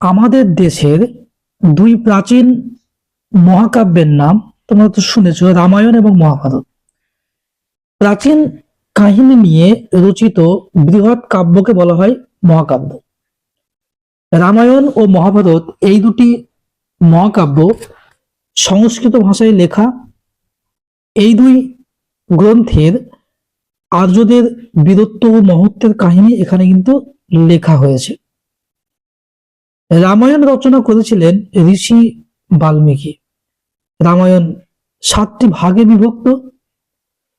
আমাদের দেশের দুই প্রাচীন মহাকাব্যের নাম তোমরা তো শুনেছ, রামায়ণ এবং মহাভারত। প্রাচীন কাহিনী নিয়ে রচিত বৃহৎ কাব্যকে বলা হয় মহাকাব্য। রামায়ণ ও মহাভারত এই দুটি মহাকাব্য সংস্কৃত ভাষায় লেখা। এই দুই গ্রন্থের আর্যদের বীরত্ব ও মহত্বের কাহিনী এখানে কিন্তু লেখা হয়েছে। রামায়ণ রচনা করেছিলেন ঋষি বাল্মীকি। রামায়ণ সাতটি ভাগে বিভক্ত।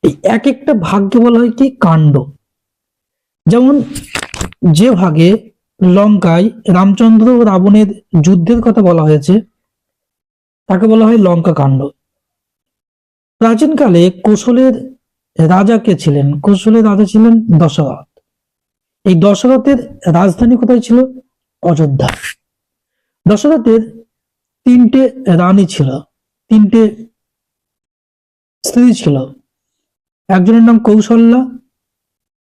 এই এক একটা ভাগ্যে বলা হয় কি? কাণ্ড। যেমন, যে ভাগে লঙ্কায় রামচন্দ্র ও রাবণের যুদ্ধের কথা বলা হয়েছে, তাকে বলা হয় লঙ্কা কাণ্ড প্রাচীনকালে কোশলের রাজা কে ছিলেন? কোশলের রাজা ছিলেন দশরথ। এই দশরথের রাজধানী কোথায় ছিল? অযোধ্যা। দশরথের তিনটে রানী ছিল, তিনটে স্ত্রী ছিল। একজনের নাম কৌশল্যা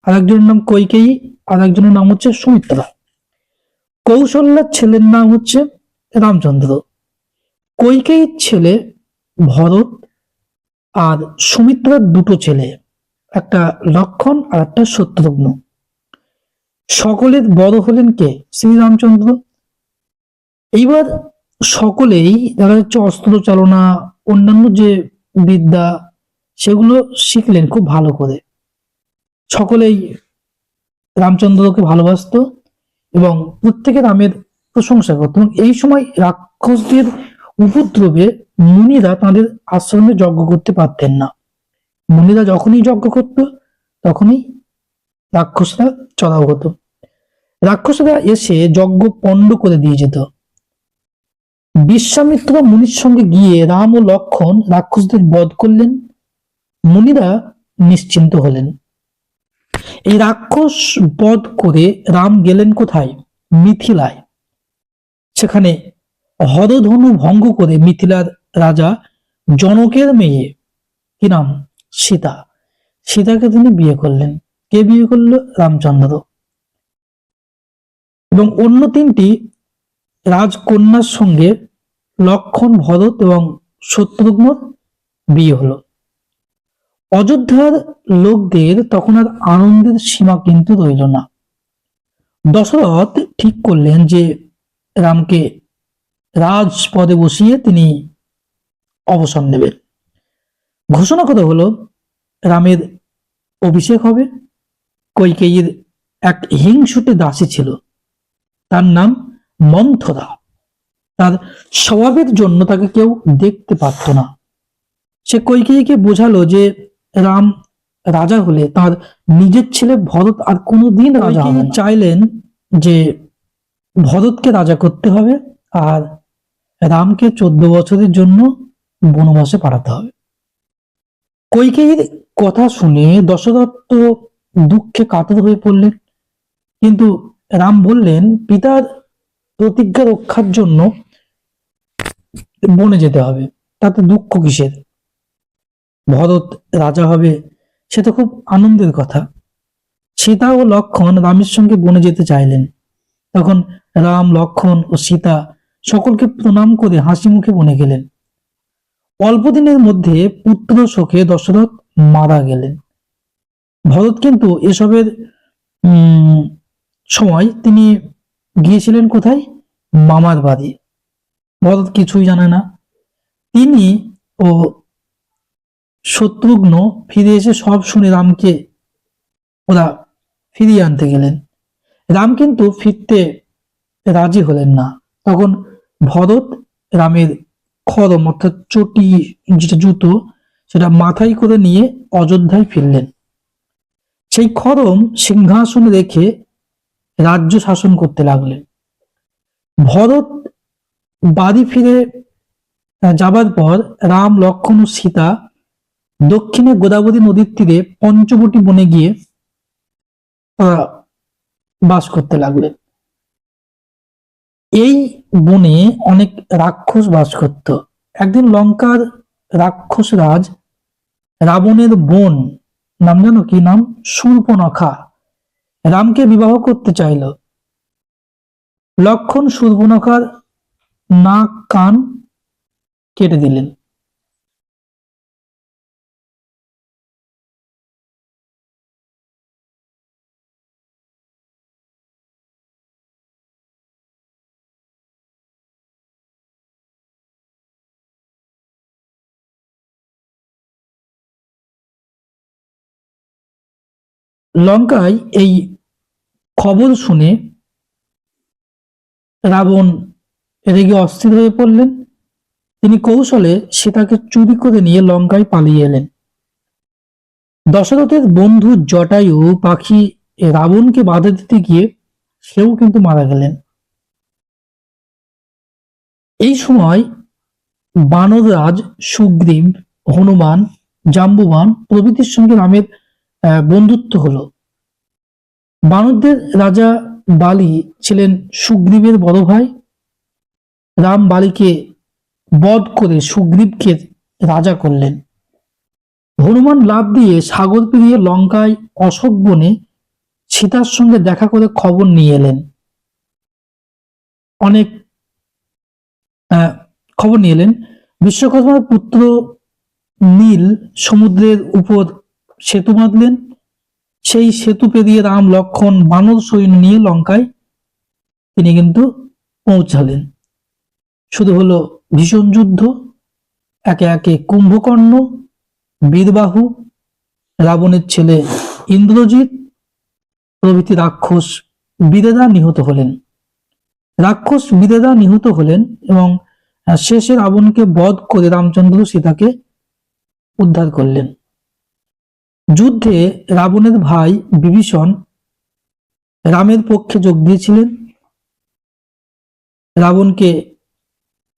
আর একজনের নাম কৈকেয়ী আর একজনের নাম হচ্ছে সুমিত্রা। কৌশল্যার ছেলের নাম হচ্ছে রামচন্দ্র। কৈকেয়ীর ছেলে ভরত আর সুমিত্রার দুটো ছেলে, একটা লক্ষণ আর একটা শত্রুঘ্ন। সকলের বড় হলেন কে? শ্রীরামচন্দ্র। এইবার সকলেই দেখা যাচ্ছে অস্ত্র চালনা, অন্যান্য যে বিদ্যা, সেগুলো শিখলেন খুব ভালো করে। সকলেই রামচন্দ্রকে ভালোবাসতো এবং প্রত্যেকে রামের প্রশংসা করত এবং এই সময় রাক্ষসদের উপদ্রবে মুনিরা তাদের আশ্রমে যজ্ঞ করতে পারতেন না। মুনিরা যখনই যজ্ঞ করত, তখনই রাক্ষসরা চড়াও হতো। রাক্ষসরা এসে যজ্ঞ পণ্ড করে দিয়ে যেত। বিশ্বামিত্র মুনির সঙ্গে গিয়ে রাম ও লক্ষণ রাক্ষসদের বধ করলেন। মুনিরা নিশ্চিন্ত হলেন। এই রাক্ষস বধ করে রাম গেলেন কোথায়? মিথিলায়। সেখানে হরধনু ভঙ্গ করে মিথিলার রাজা জনকের মেয়ে, কি নাম? সীতা। সীতাকে তিনি বিয়ে করলেন। কে বিয়ে করল? রামচন্দ্র। এবং অন্য তিনটি রাজকন্যার সঙ্গে লক্ষণ ভরত এবং শত্রুঘ্নর বিয়ে হলো। অযোধ্যার লোকদের তখন আর আনন্দের সীমা কিন্তু রইল না। দশরথ ঠিক করলেন যে রামকে রাজপদে বসিয়ে তিনি অবসর নেবেন। ঘোষণা করা হলো, রামের অভিষেক হবে। কৈকেয়ীর এক হিংসুটে দাসী ছিল। তার নাম মন্থরা তার স্বভাবের জন্য তাকে কেউ দেখতে পারত না। সে কৈকেয়ীকে বোঝালো যে রাম রাজা হলে তার নিজের ছেলে ভরত আর কোনোদিন রাজা হবে চাইলেন যে ভরতকে রাজা করতে হবে আর রামকে চোদ্দ বছরের জন্য বনবাসে পাঠাতে হবে। কৈকেয়ীর কথা শুনে দশরথ তো দুঃখে কাতর হয়ে পড়লেন। কিন্তু রাম বললেন, পিতার প্রতিজ্ঞা রক্ষার জন্য বনে যেতে হবে। তাতে দুঃখ কিসের? ভরত রাজা হবে, সে তো খুব আনন্দের কথা। সীতা ও লক্ষণ রামের সঙ্গে বনে যেতে চাইলেন। তখন রাম, লক্ষণ ও সীতা সকলকে প্রণাম করে হাসি মুখে বনে গেলেন। অল্প দিনের মধ্যে পুত্র শোকে দশরথ মারা গেলেন। ভরত কিন্তু এসবের সময় তিনি গিয়েছিলেন কোথায়? মামার বাড়ি। ভরত কিছুই জানে না। তিনি ও শত্রুঘ্ন ফিরে এসে সব শুনে রামকে, ওরা ফিরিয়ে আনতে গেলেন। রাম কিন্তু ফিরতে রাজি হলেন না। তখন ভরত রামের খরম অর্থাৎ চটি, যেটা জুতো, সেটা মাথায় করে নিয়ে অযোধ্যায় ফিরলেন। সেই খরম সিংহাসনে রেখে রাজ্য শাসন করতে লাগলেন। ভরত বাড়ি ফিরে যাবার পর রাম, লক্ষণ ও সীতা দক্ষিণে গোদাবরী নদীর তীরে পঞ্চবটি বনে গিয়ে বাস করতে লাগলেন। এই বনে অনেক রাক্ষস বাস করত। একদিন লঙ্কার রাক্ষস রাজ রাবণের বোন নাম জানো কি নাম? শূর্পনখা রামকে বিবাহ করতে চাইল। লক্ষণ সুর্বনখার নাক কান কেটে দিলেন। লঙ্কায় এই খবর শুনে রাবণ রেগে অস্থির হয়ে পড়লেন। তিনি কৌশলে সীতাকে চুরি করে নিয়ে লঙ্কায় পালিয়ে এলেন। দশরথের বন্ধু জটায়ু পাখি রাবণকে বাধা দিতে গিয়ে সেও কিন্তু মারা গেলেন। এই সময় বানররাজ, সুগ্রীব, হনুমান, জাম্বুবান প্রভৃতির সঙ্গে রামের বন্ধুত্ব হলো। বানরদের রাজা বালি ছিলেন সুগ্রীবের বড় ভাই। রাম বালিকে বধ করে সুগ্রীবকে রাজা করলেন। হনুমান লাভ দিয়ে সাগর পেরিয়ে লঙ্কায় অশোক বনে সীতার সঙ্গে দেখা করে খবর নিয়ে এলেন। অনেক খবর নিয়ে এলেন। বিশ্বকর্মার পুত্র নীল সমুদ্রের উপর সেতু বাঁধলেন। সেই সেতু পেরিয়ে রাম লক্ষণ বানর সৈন্য নিয়ে লঙ্কায় তিনি কিন্তু পৌঁছালেন। শুধু হলো ভীষণ যুদ্ধ, একে একে কুম্ভকর্ণ, বীরবাহু, রাবণের ছেলে ইন্দ্রজিৎ, প্রভৃতি রাক্ষস বীরেরা নিহত হলেন। রাক্ষস বীরেরা নিহত হলেন এবং শেষে রাবণকে বধ করে রামচন্দ্র সীতাকে উদ্ধার করলেন। যুদ্ধে রাবণের ভাই বিভীষণ রামের পক্ষে যোগ দিয়েছিলেন। রাবণকে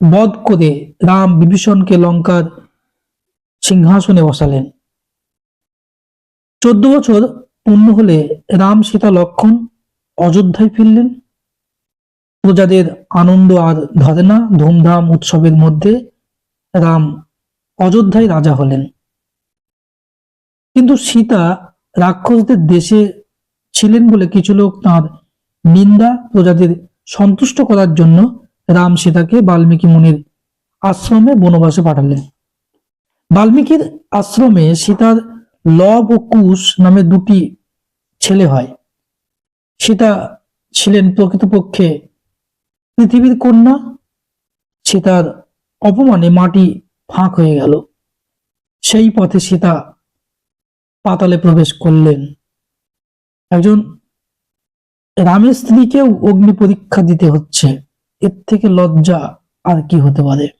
বধ করে রাম বিভীষণকে লঙ্কার সিংহাসনে বসালেন। চোদ্দ বছর পূর্ণ হলে রাম সীতা লক্ষণ অযোধ্যায় ফিরলেন। প্রজাদের আনন্দ আর ধরে না ধুমধাম উৎসবের মধ্যে রাম অযোধ্যায় রাজা হলেন। কিন্তু সীতা রাক্ষসদের দেশে ছিলেন বলে কিছু লোক তাঁর নিন্দা প্রজাদের সন্তুষ্ট করার জন্য রাম সীতাকে বাল্মীকি মুনির আশ্রমে বনবাসে পাঠালেন। বাল্মীকির আশ্রমে সীতার লব ও কুশ নামে দুটি ছেলে হয়। সীতা ছিলেন প্রকৃতপক্ষে পৃথিবীর কন্যা। সীতার অপমানে মাটি ফাঁক হয়ে গেল। সেই পথে সীতা পাতালে প্রবেশ করলেন। একজন রামের স্ত্রীকেও অগ্নি পরীক্ষা দিতে হচ্ছে। এর থেকে লজ্জা আর কি হতে পারে?